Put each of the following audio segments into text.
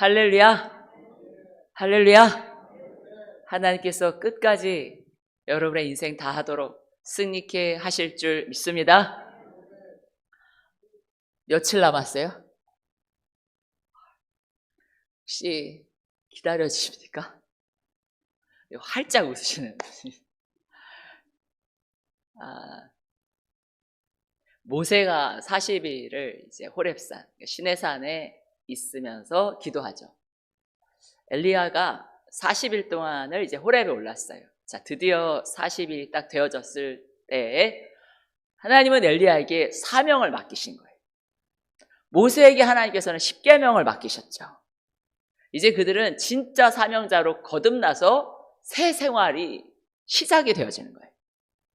할렐루야. 할렐루야. 하나님께서 끝까지 여러분의 인생 다 하도록 승리케 하실 줄 믿습니다. 며칠 남았어요? 혹시 기다려지십니까? 활짝 웃으시는. 아, 모세가 40일을 이제 호렙산, 시내산에 있으면서 기도하죠. 엘리야가 40일 동안을 이제 호렙에 올랐어요. 자, 드디어 40일이 딱 되어졌을 때에 하나님은 엘리야에게 사명을 맡기신 거예요. 모세에게 하나님께서는 10계명을 맡기셨죠. 이제 그들은 진짜 사명자로 거듭나서 새 생활이 시작이 되어지는 거예요.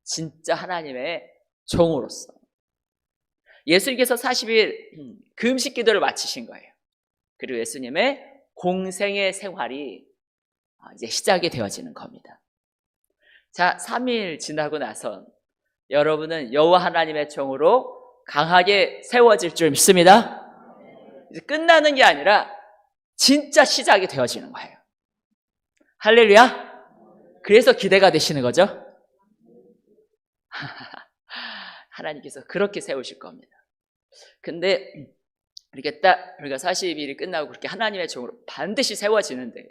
진짜 하나님의 종으로서. 예수님께서 40일 금식 기도를 마치신 거예요. 그리고 예수님의 공생의 생활이 이제 시작이 되어지는 겁니다. 자, 3일 지나고 나선 여러분은 여호와 하나님의 종으로 강하게 세워질 줄 믿습니다. 끝나는 게 아니라 진짜 시작이 되어지는 거예요. 할렐루야. 그래서 기대가 되시는 거죠. 하나님께서 그렇게 세우실 겁니다. 근데 이렇게 딱 우리가 40일이 끝나고 그렇게 하나님의 종으로 반드시 세워지는데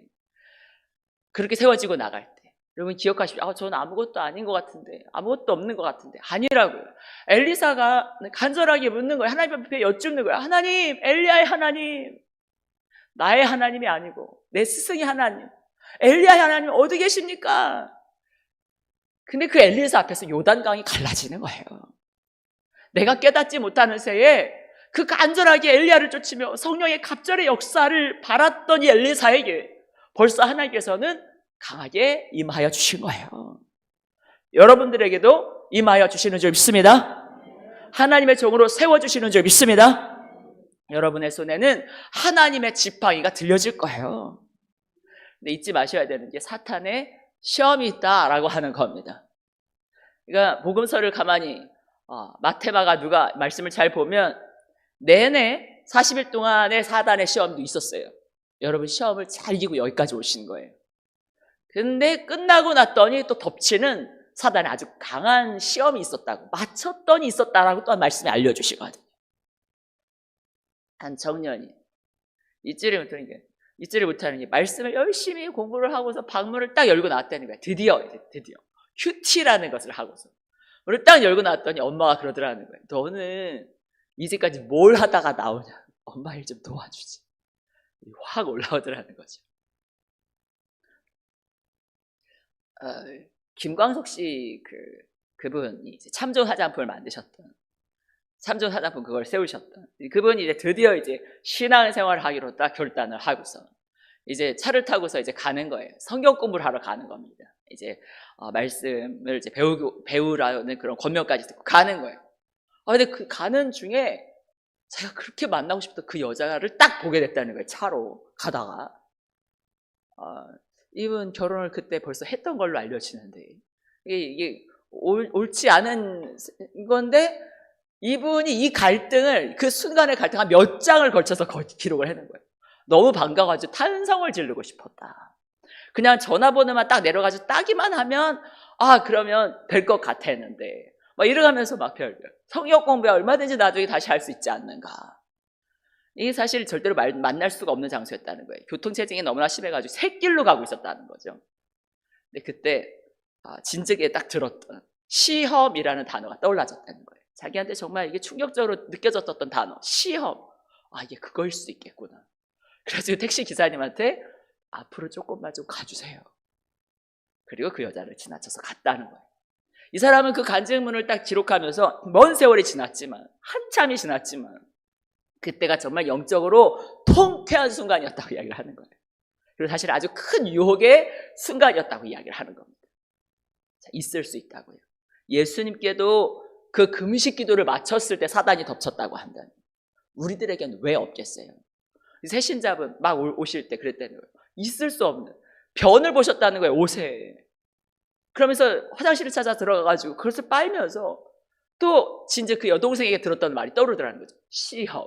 그렇게 세워지고 나갈 때 여러분 기억하십시오. 아, 저는 아무것도 아닌 것 같은데 아무것도 없는 것 같은데 아니라고요. 엘리사가 간절하게 묻는 거예요. 하나님 앞에 여쭙는 거예요. 하나님, 엘리야의 하나님, 나의 하나님이 아니고 내 스승의 하나님, 엘리야의 하나님 어디 계십니까? 근데 그 엘리사 앞에서 요단강이 갈라지는 거예요. 내가 깨닫지 못하는 새에 그 간절하게 엘리야를 쫓으며 성령의 갑절의 역사를 바랐던 이 엘리사에게 벌써 하나님께서는 강하게 임하여 주신 거예요. 여러분들에게도 임하여 주시는 줄 믿습니다. 하나님의 종으로 세워주시는 줄 믿습니다. 여러분의 손에는 하나님의 지팡이가 들려질 거예요. 근데 잊지 마셔야 되는 게 사탄의 시험이 있다라고 하는 겁니다. 그러니까 복음서를 가만히 어, 마테마가 누가 말씀을 잘 보면 내내 40일 동안의 사단의 시험도 있었어요. 여러분 시험을 잘 이기고 여기까지 오신 거예요. 근데 끝나고 났더니 또 덮치는 사단의 아주 강한 시험이 있었다고 맞췄더니 있었다라고 또 말씀이 알려주시거든요. 한 청년이 잊지를 못하는 게 잊지를 못하는 게 말씀을 열심히 공부를 하고서 방문을 딱 열고 나왔다는 거야. 드디어 드디어 큐티라는 것을 하고서 문을 딱 열고 나왔더니 엄마가 그러더라는 거예요. 너는 이제까지 뭘 하다가 나오냐? 엄마 일 좀 도와주지. 확 올라오더라는 거죠. 어, 김광석 씨 그, 그분이 참조 화장품을 만드셨던 참조 화장품 그걸 세우셨던 그분이 이제 드디어 이제 신앙 생활을 하기로 딱 결단을 하고서 이제 차를 타고서 이제 가는 거예요. 성경 공부를 하러 가는 겁니다. 이제 어, 말씀을 이제 배우고 배우라는 그런 권면까지 듣고 가는 거예요. 아 근데 그 가는 중에 제가 그렇게 만나고 싶던 그 여자를 딱 보게 됐다는 거예요. 차로 가다가 어, 이분 결혼을 그때 벌써 했던 걸로 알려지는데 이게, 이게 옳, 옳지 않은 건데 이분이 이 갈등을 그 순간의 갈등 한 몇 장을 걸쳐서 기록을 해놓은 거예요. 너무 반가워가지고 탄성을 지르고 싶었다. 그냥 전화번호만 딱 내려가지고 따기만 하면 아 그러면 될 것 같았는데 막 이러면서 막 별별 성역 공부에 얼마든지 나중에 다시 할 수 있지 않는가. 이게 사실 절대로 말, 만날 수가 없는 장소였다는 거예요. 교통체증이 너무나 심해가지고 새길로 가고 있었다는 거죠. 근데 그때 아, 진즉에 딱 들었던 시험이라는 단어가 떠올라졌다는 거예요. 자기한테 정말 이게 충격적으로 느껴졌던 단어, 시험. 아, 이게 그거일 수 있겠구나. 그래서 택시 기사님한테 앞으로 조금만 좀 가주세요. 그리고 그 여자를 지나쳐서 갔다는 거예요. 이 사람은 그 간증문을 딱 기록하면서 먼 세월이 지났지만, 한참이 지났지만, 그때가 정말 영적으로 통쾌한 순간이었다고 이야기를 하는 거예요. 그리고 사실 아주 큰 유혹의 순간이었다고 이야기를 하는 겁니다. 자, 있을 수 있다고요. 예수님께도 그 금식 기도를 마쳤을 때 사단이 덮쳤다고 한다니. 우리들에게는 왜 없겠어요? 새신자분 막 오실 때 그랬다는 거예요. 있을 수 없는 변을 보셨다는 거예요, 옷에. 그러면서 화장실을 찾아 들어가가지고 그것을 빨면서 또 진짜 그 여동생에게 들었던 말이 떠오르더라는 거죠. 시험.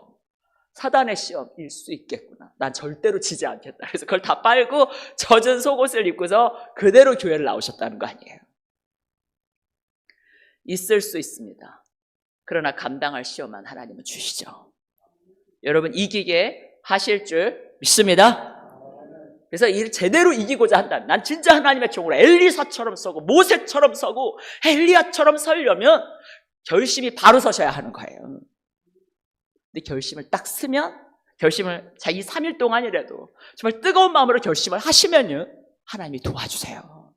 사단의 시험일 수 있겠구나. 난 절대로 지지 않겠다. 그래서 그걸 다 빨고 젖은 속옷을 입고서 그대로 교회를 나오셨다는 거 아니에요. 있을 수 있습니다. 그러나 감당할 시험만 하나님은 주시죠. 여러분 이기게 하실 줄 믿습니다. 그래서 일 제대로 이기고자 한다면 난 진짜 하나님의 종으로 엘리사처럼 서고 모세처럼 서고 엘리야처럼 서려면 결심이 바로 서셔야 하는 거예요. 근데 결심을 딱 쓰면 결심을 자이 3일 동안이라도 정말 뜨거운 마음으로 결심을 하시면요 하나님이 도와주세요.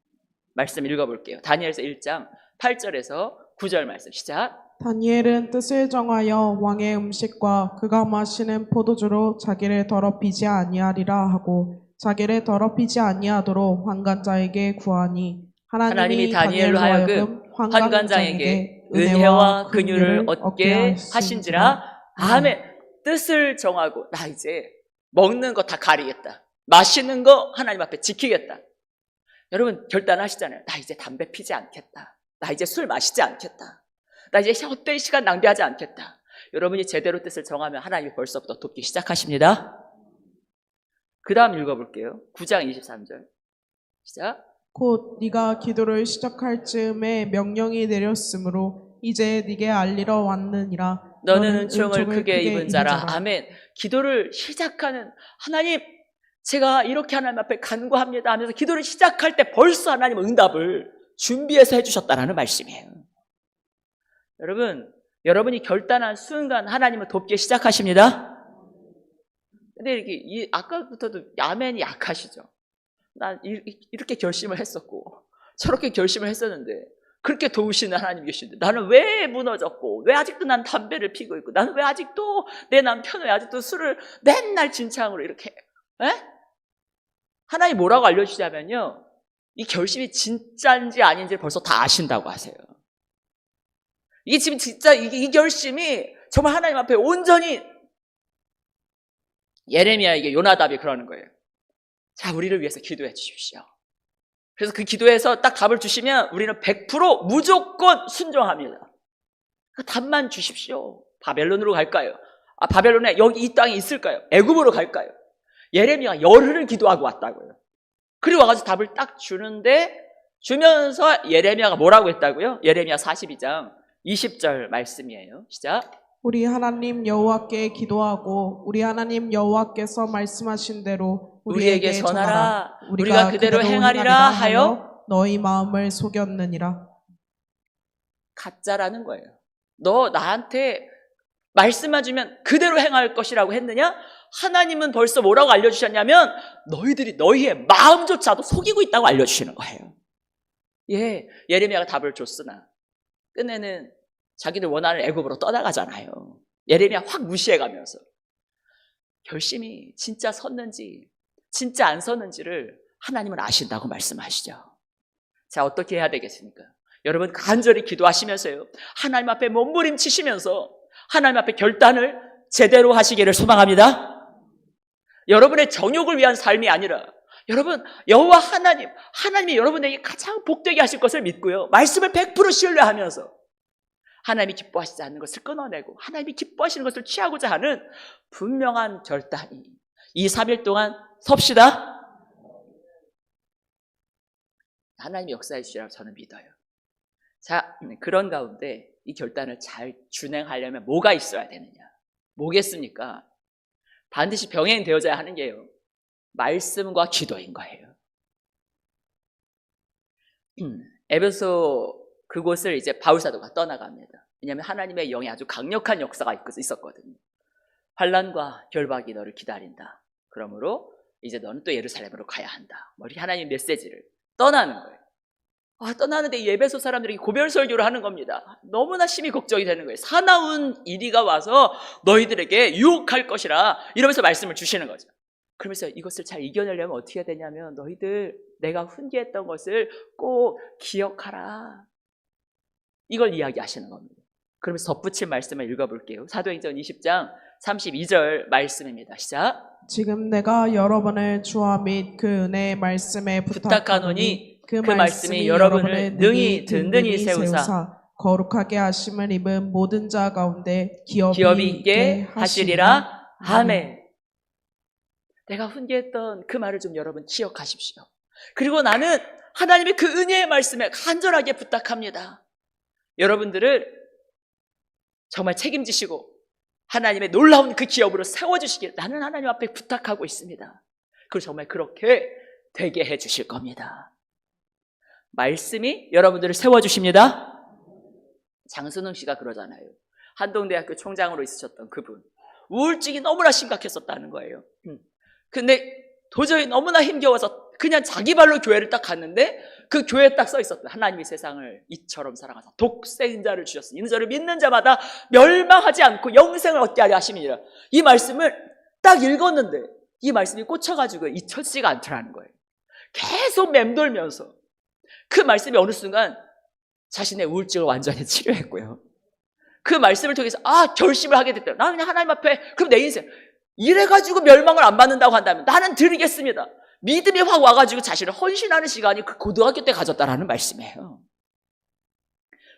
말씀 읽어볼게요. 다니엘서 1장 8절에서 9절 말씀 시작. 다니엘은 뜻을 정하여 왕의 음식과 그가 마시는 포도주로 자기를 더럽히지 아니하리라 하고 자기를 더럽히지 아니하도록 환관자에게 구하니 하나님이 하나님이 다니엘로 하여금 환관장에게 은혜와 근유를 얻게 하신지라 아멘. 뜻을 정하고 나 이제 먹는 거 다 가리겠다. 마시는 거 하나님 앞에 지키겠다. 여러분 결단하시잖아요. 나 이제 담배 피지 않겠다. 나 이제 술 마시지 않겠다. 나 이제 헛된 시간 낭비하지 않겠다. 여러분이 제대로 뜻을 정하면 하나님이 벌써부터 돕기 시작하십니다. 그 다음 읽어볼게요. 9장 23절. 시작. 곧 네가 기도를 시작할 즈음에 명령이 내렸으므로 이제 네게 알리러 왔느니라 너는 은총을 크게 입은 자라. 아멘. 기도를 시작하는 하나님, 제가 이렇게 하나님 앞에 간구합니다 하면서 기도를 시작할 때 벌써 하나님 응답을 준비해서 해주셨다라는 말씀이에요. 여러분, 여러분이 결단한 순간 하나님은 돕기 시작하십니다. 근데 이렇게 이 아까부터도 아멘이 약하시죠. 난 이- 이렇게 결심을 했었고 저렇게 결심을 했었는데 그렇게 도우시는 하나님 계신데 나는 왜 무너졌고 왜 아직도 난 담배를 피고 있고 나는 왜 아직도 내 남편은 왜 아직도 술을 맨날 진창으로 이렇게 에? 하나님 뭐라고 알려주시냐면요 이 결심이 진짜인지 아닌지 를 벌써 다 아신다고 하세요 이게 지금 진짜 이, 이 결심이 정말 하나님 앞에 온전히 예레미야에게 요나답이 그러는 거예요 자 우리를 위해서 기도해 주십시오 그래서 그 기도에서 딱 답을 주시면 우리는 100% 무조건 순종합니다. 그 답만 주십시오. 바벨론으로 갈까요? 아, 바벨론에 여기 이 땅에 있을까요? 애굽으로 갈까요? 예레미야가 열흘을 기도하고 왔다고요. 그리고 와가지고 답을 딱 주는데 주면서 예레미야가 뭐라고 했다고요? 예레미야 42장 20절 말씀이에요. 시작. 우리 하나님 여호와께 기도하고 우리 하나님 여호와께서 말씀하신 대로 우리에게 우리에게 전하라. 우리가 그대로 행하리라 하여 너희 마음을 속였느니라. 가짜라는 거예요. 너 나한테 말씀만 주면 그대로 행할 것이라고 했느냐? 하나님은 벌써 뭐라고 알려주셨냐면 너희들이 너희의 마음조차도 속이고 있다고 알려주시는 거예요. 예, 예레미야가 답을 줬으나 끝내는 자기들 원하는 애굽으로 떠나가잖아요. 예레미야 확 무시해가면서 결심이 진짜 섰는지 진짜 안 섰는지를 하나님은 아신다고 말씀하시죠. 자 어떻게 해야 되겠습니까? 여러분 간절히 기도하시면서요. 하나님 앞에 몸부림치시면서 하나님 앞에 결단을 제대로 하시기를 소망합니다. 여러분의 정욕을 위한 삶이 아니라 여러분 여호와 하나님 하나님이 여러분에게 가장 복되게 하실 것을 믿고요. 말씀을 100% 신뢰하면서 하나님이 기뻐하시지 않는 것을 끊어내고 하나님이 기뻐하시는 것을 취하고자 하는 분명한 결단이 이 3일 동안 섭시다. 하나님이 역사해 주시라고 저는 믿어요. 자, 그런 가운데 이 결단을 잘 준행하려면 뭐가 있어야 되느냐? 뭐겠습니까? 반드시 병행되어져야 하는 게요. 말씀과 기도인 거예요. 음, 에베소 그곳을 이제 바울사도가 떠나갑니다. 왜냐하면 하나님의 영이 아주 강력한 역사가 있- 있었거든요. 환란과 결박이 너를 기다린다. 그러므로 이제 너는 또 예루살렘으로 가야 한다. 뭐 이렇게 하나님 메시지를 떠나는 거예요. 아, 떠나는데 이 예배소 사람들이 고별 설교를 하는 겁니다. 너무나 심히 걱정이 되는 거예요. 사나운 이리가 와서 너희들에게 유혹할 것이라 이러면서 말씀을 주시는 거죠. 그러면서 이것을 잘 이겨내려면 어떻게 해야 되냐면 너희들 내가 훈계했던 것을 꼭 기억하라. 이걸 이야기하시는 겁니다. 그러면서 덧붙인 말씀을 읽어볼게요. 사도행전 20장 32절 말씀입니다. 시작. 지금 내가 여러분을 주와 및 그 은혜의 말씀에 부탁하노니 부탁하노니 그, 그 말씀이 여러분을 능히 든든히 세우사 거룩하게 하심을 입은 모든 자 가운데 기업이, 기업이 있게 하시리라. 아멘. 내가 훈계했던 그 말을 좀 여러분 기억하십시오. 그리고 나는 하나님의 그 은혜의 말씀에 간절하게 부탁합니다. 여러분들을 정말 책임지시고 하나님의 놀라운 그 기업으로 세워주시길 나는 하나님 앞에 부탁하고 있습니다. 그리고 정말 그렇게 되게 해주실 겁니다. 말씀이 여러분들을 세워주십니다. 장순웅 씨가 그러잖아요. 한동대학교 총장으로 있으셨던 그분. 우울증이 너무나 심각했었다는 거예요. 음. 근데 도저히 너무나 힘겨워서 그냥 자기 발로 교회를 딱 갔는데 그 교회에 딱 써 있었다. 하나님이 세상을 이처럼 사랑하사 독생자를 주셨으니 이는 저를 믿는 자마다 멸망하지 않고 영생을 얻게 하려 하심이니라. 이 말씀을 딱 읽었는데 이 말씀이 꽂혀가지고 잊혀지지가 않더라는 거예요. 계속 맴돌면서 그 말씀이 어느 순간 자신의 우울증을 완전히 치료했고요. 그 말씀을 통해서 아 결심을 하게 됐다. 나는 그냥 하나님 앞에 그럼 내 인생 이래가지고 멸망을 안 받는다고 한다면 나는 드리겠습니다. 믿음이 확 와가지고 자신을 헌신하는 시간이 그 고등학교 때 가졌다라는 말씀이에요.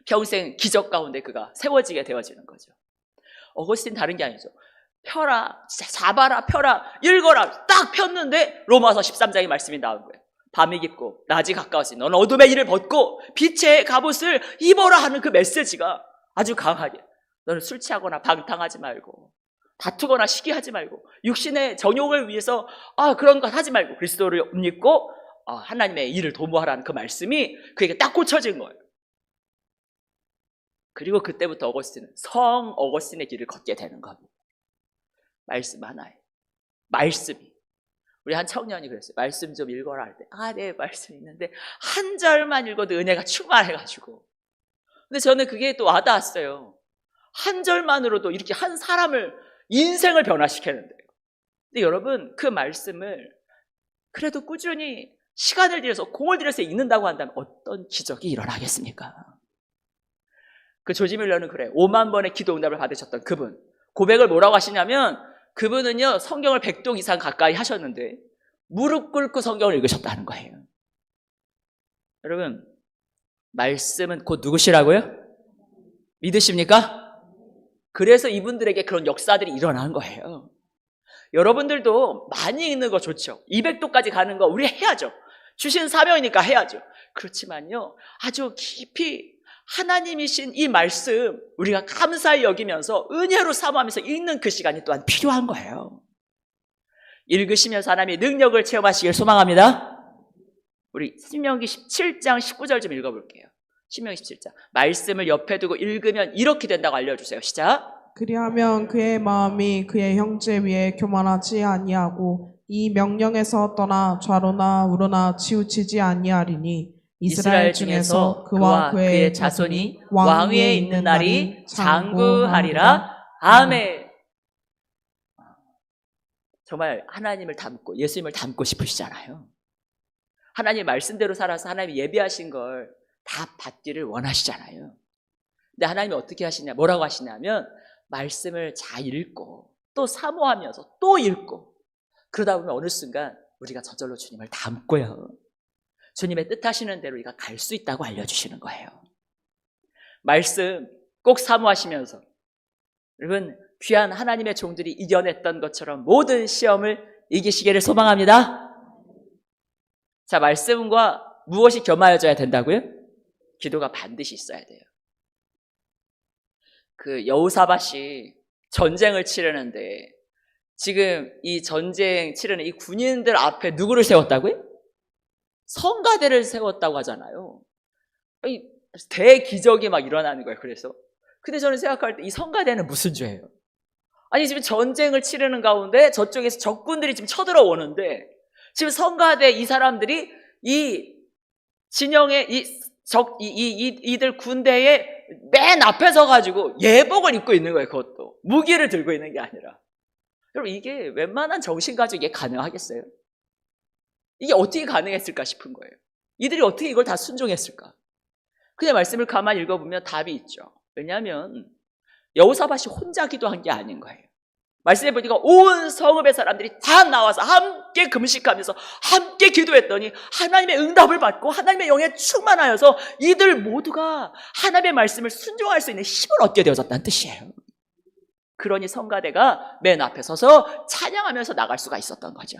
평생 기적 가운데 그가 세워지게 되어지는 거죠. 어거스틴 다른 게 아니죠. 펴라, 잡아라, 펴라, 읽어라. 딱 폈는데 로마서 13장의 말씀이 나온 거예요. 밤이 깊고 낮이 가까웠으니 너는 어둠의 일을 벗고 빛의 갑옷을 입어라 하는 그 메시지가 아주 강하게 너는 술 취하거나 방탕하지 말고 다투거나 시기하지 말고 육신의 정욕을 위해서 아 그런 것 하지 말고 그리스도를 믿고 아, 하나님의 일을 도모하라는 그 말씀이 그에게 딱 꽂혀진 거예요. 그리고 그때부터 어거스틴은 성 어거스틴의 길을 걷게 되는 겁니다. 말씀 하나에 말씀이 우리 한 청년이 그랬어요. 말씀 좀 읽어라 할 때, 아, 네, 말씀 있는데, 한 절만 읽어도 은혜가 충만해가지고. 근데 저는 그게 또 와닿았어요. 한 절만으로도 이렇게 한 사람을, 인생을 변화시키는데. 근데 여러분, 그 말씀을 그래도 꾸준히 시간을 들여서, 공을 들여서 읽는다고 한다면 어떤 기적이 일어나겠습니까? 그 조지 밀러는 그래. 5만 번의 기도 응답을 받으셨던 그분. 고백을 뭐라고 하시냐면, 그분은요, 성경을 100동 이상 가까이 하셨는데, 무릎 꿇고 성경을 읽으셨다는 거예요. 여러분, 말씀은 곧 누구시라고요? 믿으십니까? 그래서 이분들에게 그런 역사들이 일어난 거예요. 여러분들도 많이 읽는 거 좋죠. 200도까지 가는 거 우리 해야죠. 주신 사명이니까 해야죠. 그렇지만요, 아주 깊이 하나님이신 이 말씀 우리가 감사히 여기면서 은혜로 사모하면서 읽는 그 시간이 또한 필요한 거예요. 읽으시면서 하나님의 능력을 체험하시길 소망합니다. 우리 신명기 17장 19절 좀 읽어볼게요. 신명기 17장 말씀을 옆에 두고 읽으면 이렇게 된다고 알려주세요. 시작. 그리하면 그의 마음이 그의 형제 위에 교만하지 아니하고 이 명령에서 떠나 좌로나 우로나 치우치지 아니하리니 이스라엘 중에서 그와 그의 자손이 왕 위에 있는 날이 장구하리라. 아멘. 정말 하나님을 닮고 예수님을 닮고 싶으시잖아요. 하나님 말씀대로 살아서 하나님이 예비하신 걸 다 받기를 원하시잖아요. 근데 하나님이 어떻게 하시냐, 뭐라고 하시냐면 말씀을 잘 읽고 또 사모하면서 또 읽고 그러다 보면 어느 순간 우리가 저절로 주님을 닮고요. 주님의 뜻하시는 대로 우리가 갈 수 있다고 알려주시는 거예요. 말씀 꼭 사모하시면서 여러분 귀한 하나님의 종들이 이겨냈던 것처럼 모든 시험을 이기시기를 소망합니다. 자, 말씀과 무엇이 겸하여져야 된다고요? 기도가 반드시 있어야 돼요. 그 여우사밭이 전쟁을 치르는데 지금 이 전쟁 치르는 이 군인들 앞에 누구를 세웠다고요? 성가대를 세웠다고 하잖아요. 이 대기적이 막 일어나는 거예요. 그래서 근데 저는 생각할 때 이 성가대는 무슨 죄예요? 아니 지금 전쟁을 치르는 가운데 저쪽에서 적군들이 지금 쳐들어오는데 지금 성가대 이 사람들이 이 진영의 이 적, 이, 이, 이, 이들 군대의 맨 앞에 서가지고 예복을 입고 있는 거예요, 그것도. 무기를 들고 있는 게 아니라. 여러분, 이게 웬만한 정신 가지고 이게 가능하겠어요? 이게 어떻게 가능했을까 싶은 거예요. 이들이 어떻게 이걸 다 순종했을까? 그냥 말씀을 가만히 읽어보면 답이 있죠. 왜냐하면 여우사밭이 혼자 기도한 게 아닌 거예요. 말씀해 보니까 온 성읍의 사람들이 다 나와서 함께 금식하면서 함께 기도했더니 하나님의 응답을 받고 하나님의 영에 충만하여서 이들 모두가 하나님의 말씀을 순종할 수 있는 힘을 얻게 되어졌다는 뜻이에요. 그러니 성가대가 맨 앞에 서서 찬양하면서 나갈 수가 있었던 거죠.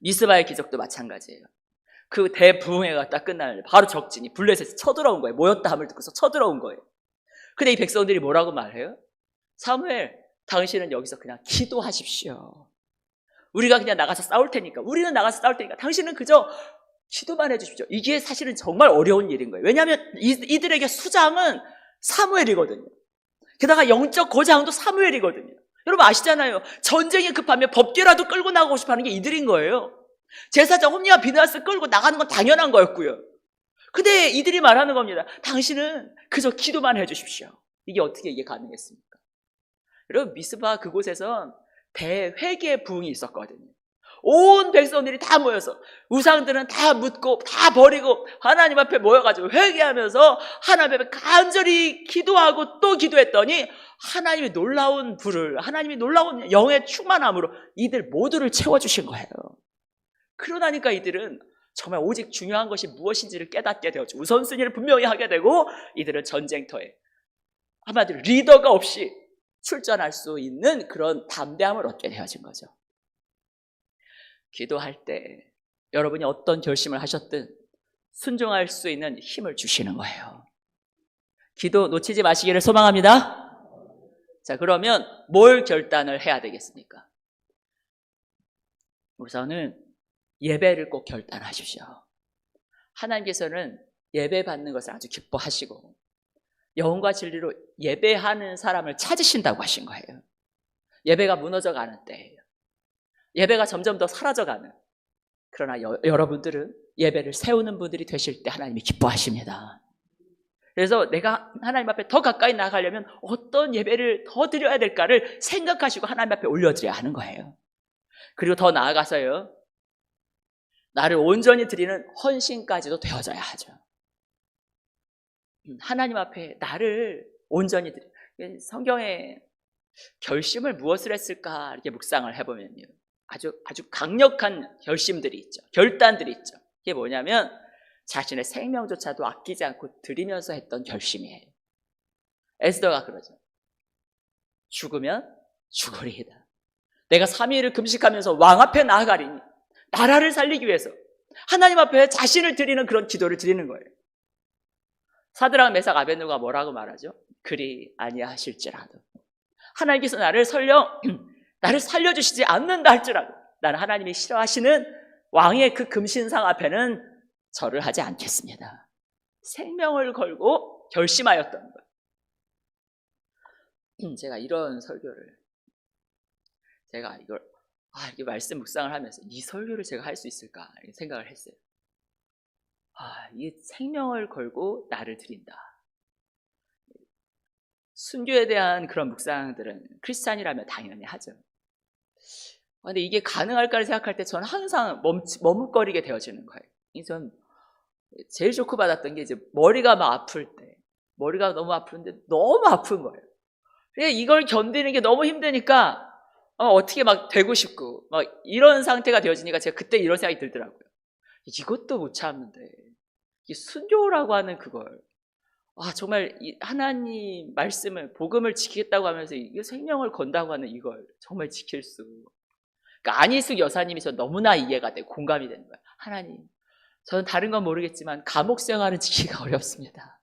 미스바의 기적도 마찬가지예요. 그 대부흥회가 딱 끝날 바로 적진이 블레셋에 쳐들어온 거예요. 모였다 함을 듣고서 쳐들어온 거예요. 근데 이 백성들이 뭐라고 말해요? 사무엘, 당신은 여기서 그냥 기도하십시오. 우리가 그냥 나가서 싸울 테니까, 우리는 나가서 싸울 테니까, 당신은 그저 기도만 해주십시오. 이게 사실은 정말 어려운 일인 거예요. 왜냐하면 이, 이들에게 수장은 사무엘이거든요. 게다가 영적 거장도 사무엘이거든요. 여러분 아시잖아요. 전쟁이 급하면 법궤라도 끌고 나가고 싶어 하는 게 이들인 거예요. 제사장 홈리와 비나스 끌고 나가는 건 당연한 거였고요. 근데 이들이 말하는 겁니다. 당신은 그저 기도만 해주십시오. 이게 어떻게 이게 가능했습니까? 여러분 미스바 그곳에선 대회개 부흥이 있었거든요. 온 백성들이 다 모여서 우상들은 다 묻고 다 버리고 하나님 앞에 모여가지고 회개하면서 하나님 앞에 간절히 기도하고 또 기도했더니 하나님의 놀라운 불을 하나님이 놀라운 영의 충만함으로 이들 모두를 채워주신 거예요. 그러다니까 이들은 정말 오직 중요한 것이 무엇인지를 깨닫게 되었죠. 우선순위를 분명히 하게 되고 이들은 전쟁터에 한마디로 리더가 없이 출전할 수 있는 그런 담대함을 얻게 되어진 거죠. 기도할 때 여러분이 어떤 결심을 하셨든 순종할 수 있는 힘을 주시는 거예요. 기도 놓치지 마시기를 소망합니다. 자, 그러면 뭘 결단을 해야 되겠습니까? 우선은 예배를 꼭 결단하십시오. 하나님께서는 예배 받는 것을 아주 기뻐하시고 영혼과 진리로 예배하는 사람을 찾으신다고 하신 거예요. 예배가 무너져 가는 때예요. 예배가 점점 더 사라져 가는. 그러나 여, 여러분들은 예배를 세우는 분들이 되실 때 하나님이 기뻐하십니다. 그래서 내가 하나님 앞에 더 가까이 나가려면 어떤 예배를 더 드려야 될까를 생각하시고 하나님 앞에 올려드려야 하는 거예요. 그리고 더 나아가서요. 나를 온전히 드리는 헌신까지도 되어져야 하죠. 음, 하나님 앞에 나를 온전히 드리. 성경에 결심을 무엇을 했을까 이렇게 묵상을 해보면요. 아주 아주 강력한 결심들이 있죠. 결단들이 있죠. 이게 뭐냐면 자신의 생명조차도 아끼지 않고 드리면서 했던 결심이에요. 에스더가 그러죠. 죽으면 죽으리이다. 내가 3일을 금식하면서 왕 앞에 나아가리니 나라를 살리기 위해서 하나님 앞에 자신을 드리는 그런 기도를 드리는 거예요. 사드랑 메삭 아벤누가 뭐라고 말하죠? 그리 아니하실지라도 하나님께서 나를 설령 나를 살려주시지 않는다 할지라도 나는 하나님이 싫어하시는 왕의 그 금신상 앞에는 절을 하지 않겠습니다. 생명을 걸고 결심하였던 거예요. 음, 제가 이런 설교를 제가 이걸 아, 이렇게 말씀 묵상을 하면서 이 설교를 제가 할 수 있을까 생각을 했어요. 아, 이게 생명을 걸고 나를 드린다. 순교에 대한 그런 묵상들은 크리스찬이라면 당연히 하죠. 근데 이게 가능할까를 생각할 때 저는 항상 멈치, 머뭇거리게 되어지는 거예요. 전 제일 쇼크 받았던 게 이제 머리가 막 아플 때, 머리가 너무 아픈데 너무 아픈 거예요. 이걸 견디는 게 너무 힘드니까 어, 떻게막 되고 싶고 막 이런 상태가 되어지니까 제가 그때 이런 생각이 들더라고요. 이것도 못 참는데 이 순교라고 하는 그걸 아 정말 하나님 말씀을 복음을 지키겠다고 하면서 이게 생명을 건다고 하는 이걸 정말 지킬 수 그러니까 안희숙 여사님이 저 너무나 이해가 되고 공감이 되는 거예요. 하나님 저는 다른 건 모르겠지만 감옥 생활은 지키기가 어렵습니다.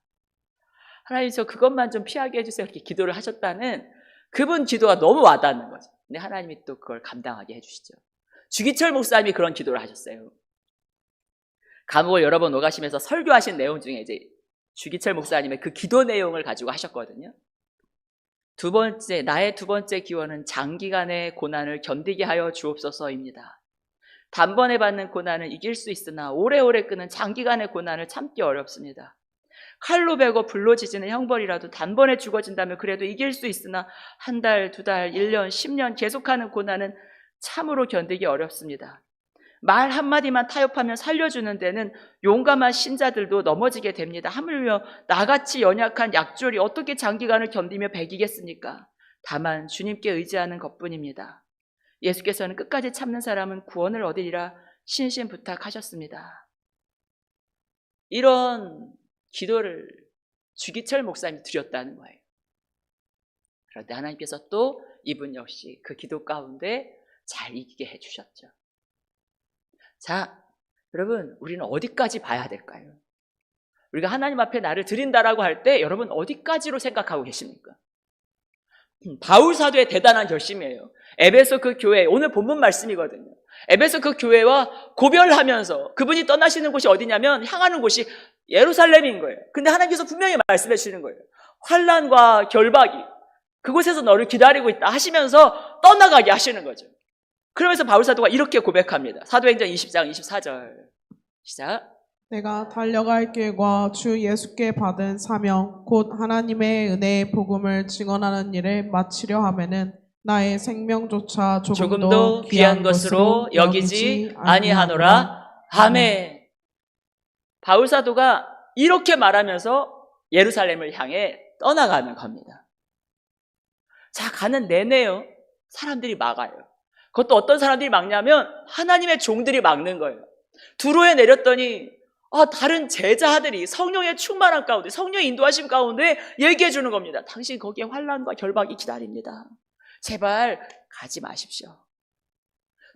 하나님 저 그것만 좀 피하게 해주세요 이렇게 기도를 하셨다는 그분 기도가 너무 와닿는 거죠. 근데 하나님이 또 그걸 감당하게 해주시죠. 주기철 목사님이 그런 기도를 하셨어요. 감옥을 여러 번 오가시면서 설교하신 내용 중에 이제 주기철 목사님의 그 기도 내용을 가지고 하셨거든요. 두 번째, 나의 두 번째 기원은 장기간의 고난을 견디게 하여 주옵소서입니다. 단번에 받는 고난은 이길 수 있으나 오래오래 끄는 장기간의 고난을 참기 어렵습니다. 칼로 베고 불로 지지는 형벌이라도 단번에 죽어진다면 그래도 이길 수 있으나 한 달, 두 달, 일 년, 십년 계속하는 고난은 참으로 견디기 어렵습니다. 말 한마디만 타협하면 살려주는 데는 용감한 신자들도 넘어지게 됩니다. 하물며 나같이 연약한 약졸이 어떻게 장기간을 견디며 배기겠습니까? 다만 주님께 의지하는 것뿐입니다. 예수께서는 끝까지 참는 사람은 구원을 얻으리라 신신 부탁하셨습니다. 이런 기도를 주기철 목사님이 드렸다는 거예요. 그런데 하나님께서 또 이분 역시 그 기도 가운데 잘 이기게 해주셨죠. 자, 여러분, 우리는 어디까지 봐야 될까요? 우리가 하나님 앞에 나를 드린다라고 할 때 여러분 어디까지로 생각하고 계십니까? 음, 바울 사도의 대단한 결심이에요. 에베소 그 교회, 오늘 본문 말씀이거든요. 에베소 그 교회와 고별하면서 그분이 떠나시는 곳이 어디냐면 향하는 곳이 예루살렘인 거예요. 근데 하나님께서 분명히 말씀해 주시는 거예요. 환란과 결박이 그곳에서 너를 기다리고 있다 하시면서 떠나가게 하시는 거죠. 그러면서 바울 사도가 이렇게 고백합니다. 사도행전 20장 24절. 시작. 내가 달려갈 길과 주 예수께 받은 사명 곧 하나님의 은혜의 복음을 증언하는 일을 마치려 하면은 나의 생명조차 조금도, 조금도 귀한 것으로 여기지 아니하노라. 아멘. 바울 사도가 이렇게 말하면서 예루살렘을 향해 떠나가는 겁니다. 자, 가는 내내요. 사람들이 막아요. 그것도 어떤 사람들이 막냐면 하나님의 종들이 막는 거예요. 두로에 내렸더니 아, 다른 제자들이 성령의 충만한 가운데, 성령의 인도하심 가운데 얘기해 주는 겁니다. 당신 거기에 환란과 결박이 기다립니다. 제발 가지 마십시오.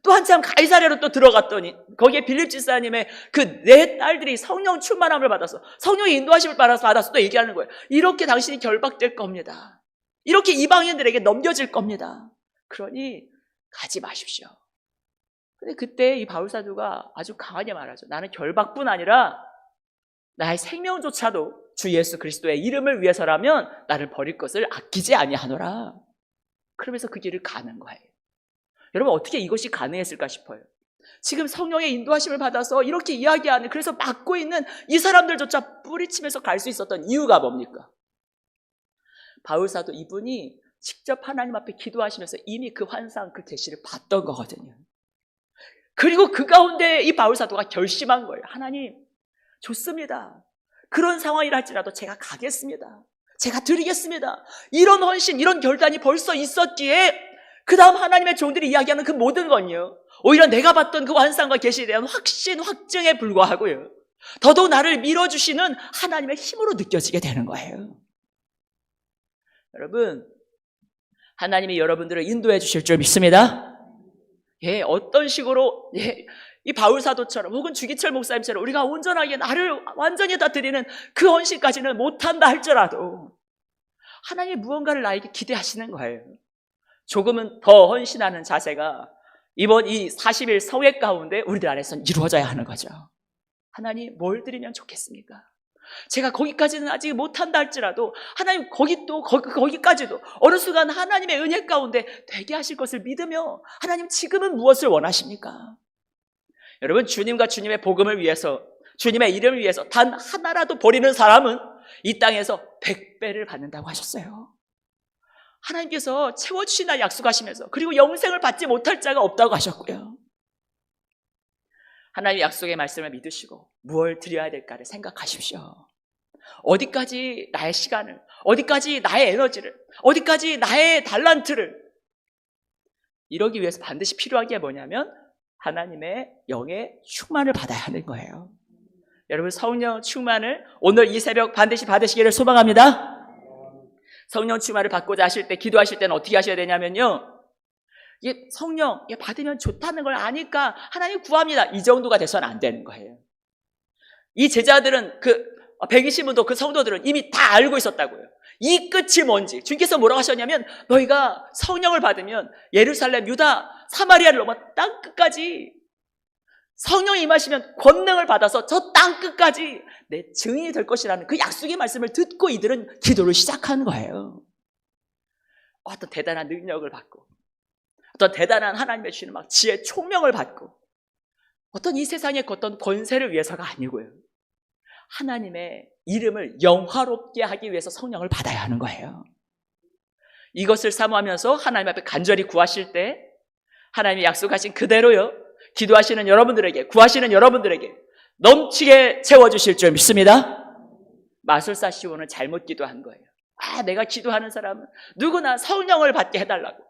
또 한참 가이사랴로 또 들어갔더니 거기에 빌립 지사님의 그네 딸들이 성령 충만함을 받아서 성령의 인도하심을 받아서 받아서 또 얘기하는 거예요. 이렇게 당신이 결박될 겁니다. 이렇게 이방인들에게 넘겨질 겁니다. 그러니 가지 마십시오. 근데 그때 이 바울 사도가 아주 강하게 말하죠. 나는 결박뿐 아니라 나의 생명조차도 주 예수 그리스도의 이름을 위해서라면 나를 버릴 것을 아끼지 아니하노라. 그러면서 그 길을 가는 거예요. 여러분 어떻게 이것이 가능했을까 싶어요. 지금 성령의 인도하심을 받아서 이렇게 이야기하는 그래서 막고 있는 이 사람들조차 뿌리치면서 갈 수 있었던 이유가 뭡니까? 바울 사도 이분이 직접 하나님 앞에 기도하시면서 이미 그 환상 그 계시를 봤던 거거든요. 그리고 그 가운데 이 바울 사도가 결심한 거예요. 하나님 좋습니다. 그런 상황이라 할지라도 제가 가겠습니다. 제가 드리겠습니다. 이런 헌신, 이런 결단이 벌써 있었기에 그 다음 하나님의 종들이 이야기하는 그 모든 건요. 오히려 내가 봤던 그 환상과 계시에 대한 확신, 확증에 불과하고요. 더더욱 나를 밀어주시는 하나님의 힘으로 느껴지게 되는 거예요. 여러분, 하나님이 여러분들을 인도해 주실 줄 믿습니다. 예, 어떤 식으로, 예, 이 바울 사도처럼 혹은 주기철 목사님처럼 우리가 온전하게 나를 완전히 다 드리는 그 헌신까지는 못한다 할지라도 하나님이 무언가를 나에게 기대하시는 거예요. 조금은 더 헌신하는 자세가 이번 이 40일 성회 가운데 우리들 안에서는 이루어져야 하는 거죠. 하나님 뭘 드리면 좋겠습니까? 제가 거기까지는 아직 못한다 할지라도 하나님 거기 또 거기, 거기 까지도 어느 순간 하나님의 은혜 가운데 되게 하실 것을 믿으며 하나님 지금은 무엇을 원하십니까? 여러분 주님과 주님의 복음을 위해서 주님의 이름을 위해서 단 하나라도 버리는 사람은 이 땅에서 백배를 받는다고 하셨어요. 하나님께서 채워주시나 약속하시면서 그리고 영생을 받지 못할 자가 없다고 하셨고요. 하나님의 약속의 말씀을 믿으시고 무엇을 드려야 될까를 생각하십시오. 어디까지 나의 시간을, 어디까지 나의 에너지를, 어디까지 나의 달란트를 이러기 위해서 반드시 필요한 게 뭐냐면 하나님의 영의 충만을 받아야 하는 거예요. 여러분 성령 충만을 오늘 이 새벽 반드시 받으시기를 소망합니다. 성령 충만을 받고자 하실 때 기도하실 때는 어떻게 하셔야 되냐면요. 이게 성령 받으면 좋다는 걸 아니까 하나님 구합니다. 이 정도가 돼서는 안 되는 거예요. 이 제자들은 그 120분도 그 성도들은 이미 다 알고 있었다고요. 이 끝이 뭔지 주님께서 뭐라고 하셨냐면 너희가 성령을 받으면 예루살렘, 유다, 사마리아를 넘어 땅 끝까지 성령이 임하시면 권능을 받아서 저 땅 끝까지 내 증인이 될 것이라는 그 약속의 말씀을 듣고 이들은 기도를 시작한 거예요. 어떤 대단한 능력을 받고 어떤 대단한 하나님의 주시는 막 지혜 총명을 받고 어떤 이 세상의 어떤 권세를 위해서가 아니고요. 하나님의 이름을 영화롭게 하기 위해서 성령을 받아야 하는 거예요. 이것을 사모하면서 하나님 앞에 간절히 구하실 때 하나님이 약속하신 그대로요. 기도하시는 여러분들에게 구하시는 여러분들에게 넘치게 채워주실 줄 믿습니다. 마술사 시온은 잘못 기도한 거예요. 아, 내가 기도하는 사람은 누구나 성령을 받게 해달라고.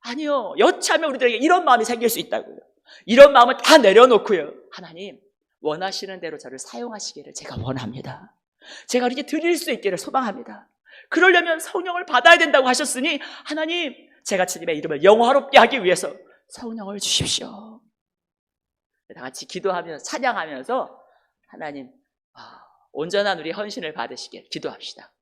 아니요. 여차하면 우리들에게 이런 마음이 생길 수 있다고요. 이런 마음을 다 내려놓고요. 하나님, 원하시는 대로 저를 사용하시기를 제가 원합니다. 제가 이렇게 드릴 수 있기를 소망합니다. 그러려면 성령을 받아야 된다고 하셨으니 하나님 제가 주님의 이름을 영화롭게 하기 위해서 성령을 주십시오. 다 같이 기도하면서 찬양하면서 하나님 아, 온전한 우리 헌신을 받으시길 기도합시다.